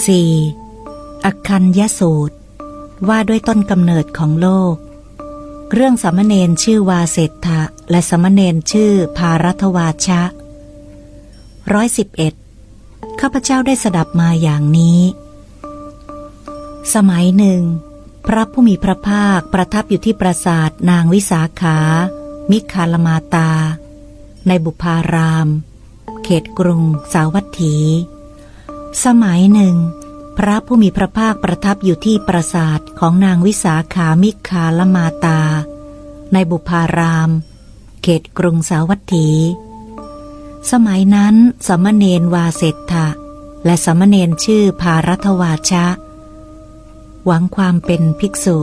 4. อักคัญยสูตร ว่าด้วยต้นกำเนิดของโลก เรื่องสามเณรชื่อวาเศรษฐะและสามเณรชื่อภารัตวาชะร้อยสิบเอ็ดข้าพเจ้าได้สดับมาอย่างนี้ สมัยหนึ่ง พระผู้มีพระภาคประทับอยู่ที่ปราสาทนางวิสาขา มิคาลมาตา ในบุพาราม เขตกรุงสาวัตถี สมัยหนึ่ง พระผู้มีพระภาคประทับอยู่ที่ปราสาทของนางวิสาขามิคาลมาตา ในบุพาราม เขตกรุงสาวัตถี สมัยนั้นสมณเณรวาเศรษฐะและสมณเณรชื่อภารัตวาชะ หวังความเป็นภิกษุ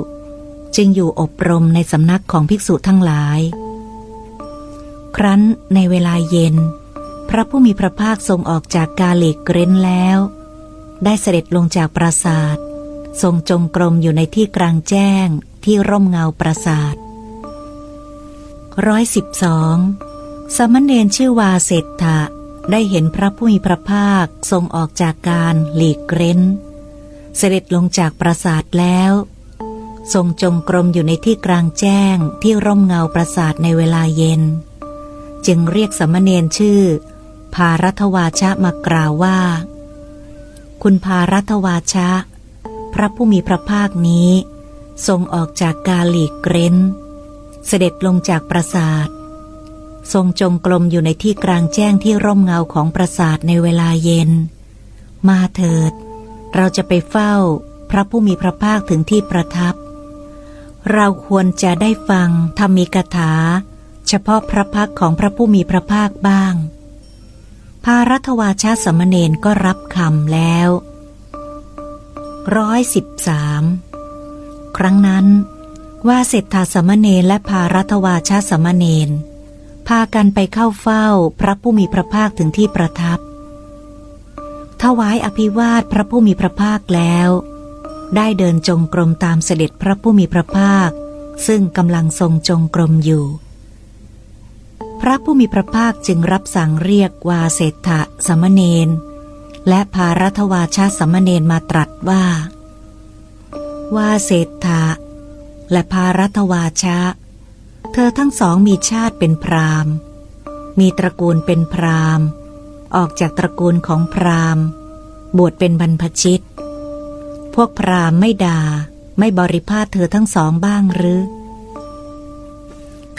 จึงอยู่อบรมในสำนักของภิกษุทั้งหลาย ครั้นในเวลาเย็น พระผู้มีพระภาคทรงออกจากกาเลกเกรนแล้ว ได้เสด็จลงจากปราสาท ทรงจงกรมอยู่ในที่กลางแจ้งที่ร่มเงาปราสาทร้อยสิบสองสามเณรชื่อวาเศรษฐะได้เห็นพระผู้มีพระภาคทรงออกจากการหลีกเร้น เสด็จลงจากปราสาทแล้ว ทรงจงกรมอยู่ในที่กลางแจ้งที่ร่มเงาปราสาทในเวลาเย็น จึงเรียกสามเณรชื่อารัตวาชะมากล่าวว่า คุณภารัตวาชะ พระผู้มีพระภาคนี้ ทรงออกจากกาหลีกเกรนเสด็จลงจากปราสาท ทรงจงกรมอยู่ในที่กลางแจ้งที่ร่มเงาของปราสาทในเวลาเย็น มาเถิด เราจะไปเฝ้าพระผู้มีพระภาคถึงที่ประทับ เราควรจะได้ฟังธรรมีกถา เฉพาะพระพักของพระผู้มีพระภาคบ้าง พารัตวาชาสมณเณรก็รับคำแล้วร้อยสิบสามครั้งนั้น ว่าเศรษฐาสมณเณรและพารัตวาชาสมณเณรพากันไปเข้าเฝ้าพระผู้มีพระภาคถึงที่ประทับ ถวายอภิวาทพระผู้มีพระภาคแล้ว ได้เดินจงกรมตามเสด็จพระผู้มีพระภาค ซึ่งกำลังทรงจงกรมอยู่ ระผู้มีพระภาคจึงรับสั่งเรียกวาเศรษฐะสมณเณรและพารัตวาชาสมณเณรมาตรัสว่าว่าเศรษฐะและพารัตวาชะ เธอทั้งสองมีชาติเป็นพราหมณ์ มีตระกูลเป็นพราหมณ์ ออกจากตระกูลของพราหมณ์ บวชเป็นบรรพชิต พวกพราหมณ์ไม่ด่าไม่บริพาทเธอทั้งสองบ้างหรือ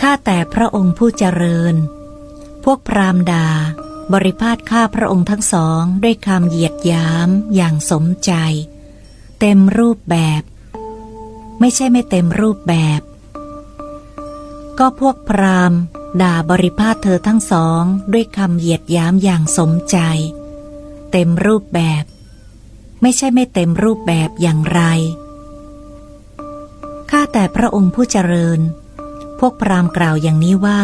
ข้าแต่พระองค์ผู้เจริญ พวกพราหมณ์ด่าบริพาทข้าพระองค์ทั้งสองด้วยคำเหยียดยามอย่างสมใจ เต็มรูปแบบ ไม่ใช่ไม่เต็มรูปแบบ ก็พวกพราหมณ์ ด่าบริพาทเธอทั้งสองด้วยคำเหยียดยามอย่างสมใจ เต็มรูปแบบ ไม่ใช่ไม่เต็มรูปแบบอย่างไรข้าแต่พระองค์ผู้เจริญ พวกพราหมณ์กล่าวอย่างนี้ว่า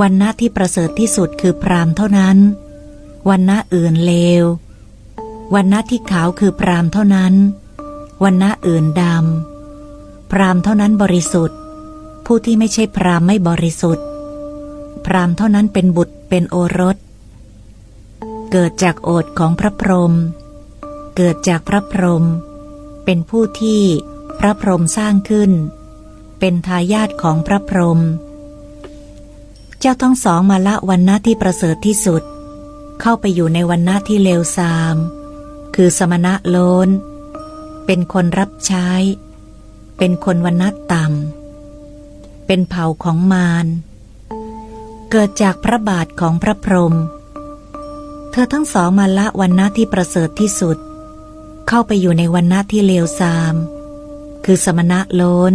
วันณะที่ประเสริฐที่สุดคือพราหมณ์เท่านั้น วันณะอื่นเลว วันณะที่ขาวคือพราหมณ์เท่านั้น วันณะอื่นดำ พราหมณ์เท่านั้นบริสุทธิ์ ผู้ที่ไม่ใช่พราหมณ์ไม่บริสุทธิ์ พราหมณ์เท่านั้นเป็นบุตรเป็นโอรส เกิดจากโอทของพระพรหม เกิดจากพระพรหม เป็นผู้ที่พระพรหมสร้างขึ้น เป็นทายาทของพระพรหมเจ้าทั้งสองมาละวันณะที่ประเสริฐที่สุด เข้าไปอยู่ในวันณะที่เลวทราม คือสมณะโลนเป็นคนรับใช้ เป็นคนวันณะต่ำเป็นเผ่าของมารเกิดจากพระบาทของพระพรหมเธอทั้งสองมาละวันณะที่ประเสริฐที่สุด เข้าไปอยู่ในวันณะที่เลวทราม คือสมณะโลน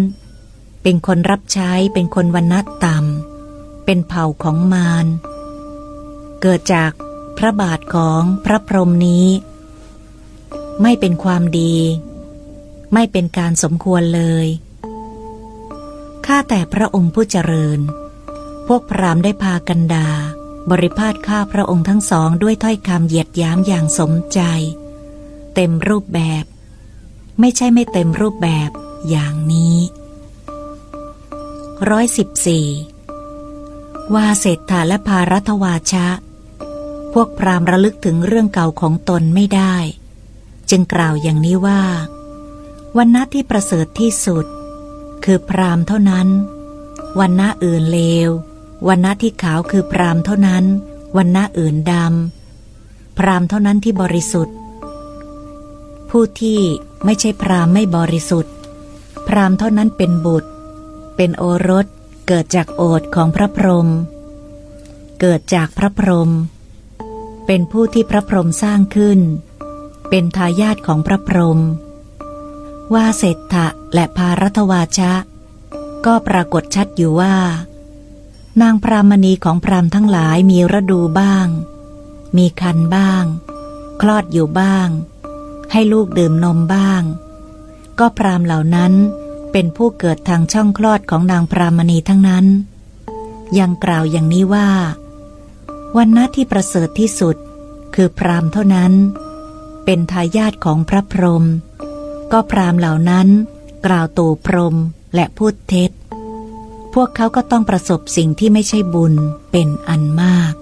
เป็นคนรับใช้เป็นคนวันณะต่ำเป็นเผ่าของมารเกิดจากพระบาทของพระพรหมนี้ ไม่เป็นความดี ไม่เป็นการสมควรเลยข้าแต่พระองค์ผู้เจริญ พวกพรามได้พากันดา บริพาทข้าพระองค์ทั้งสองด้วยถ้อยคำเหยียดยามอย่างสมใจ เต็มรูปแบบ ไม่ใช่ไม่เต็มรูปแบบอย่างนี้ ร้อยสิบสี่ว่าเศรษฐาและภารัตวาชะ พวกพรามระลึกถึงเรื่องเก่าของตนไม่ได้ จึงกล่าวอย่างนี้ว่า วันณะที่ประเสริฐที่สุด คือพรามเท่านั้น วันณะอื่นเลว วันณะที่ขาวคือพรามเท่านั้น วันณะอื่นดำ พรามเท่านั้นที่บริสุทธิ์ ผู้ที่ไม่ใช่พรามไม่บริสุทธิ์ พรามเท่านั้นเป็นบุตร เป็นโอรสเกิดจากโอทของพระพรหมเกิดจากพระพรหมเป็นผู้ที่พระพรหมสร้างขึ้น เป็นทายาทของพระพรหมว่าเศรษฐะและภารัตวาชะ ก็ปรากฏชัดอยู่ว่า นางพรามณีของพรามทั้งหลายมีฤดูบ้าง มีคันบ้าง คลอดอยู่บ้าง ให้ลูกดื่มนมบ้าง ก็พรามเหล่านั้น เป็นผู้เกิดทางช่องคลอดของนางพรามณีทั้งนั้น ยังกล่าวอย่างนี้ว่า วันณะที่ประเสริฐที่สุด คือพรามเท่านั้น เป็นทายาทของพระพรหมก็พรามเหล่านั้น กล่าวตู่พรหมและพูดเท็จ พวกเขาก็ต้องประสบสิ่งที่ไม่ใช่บุญเป็นอันมาก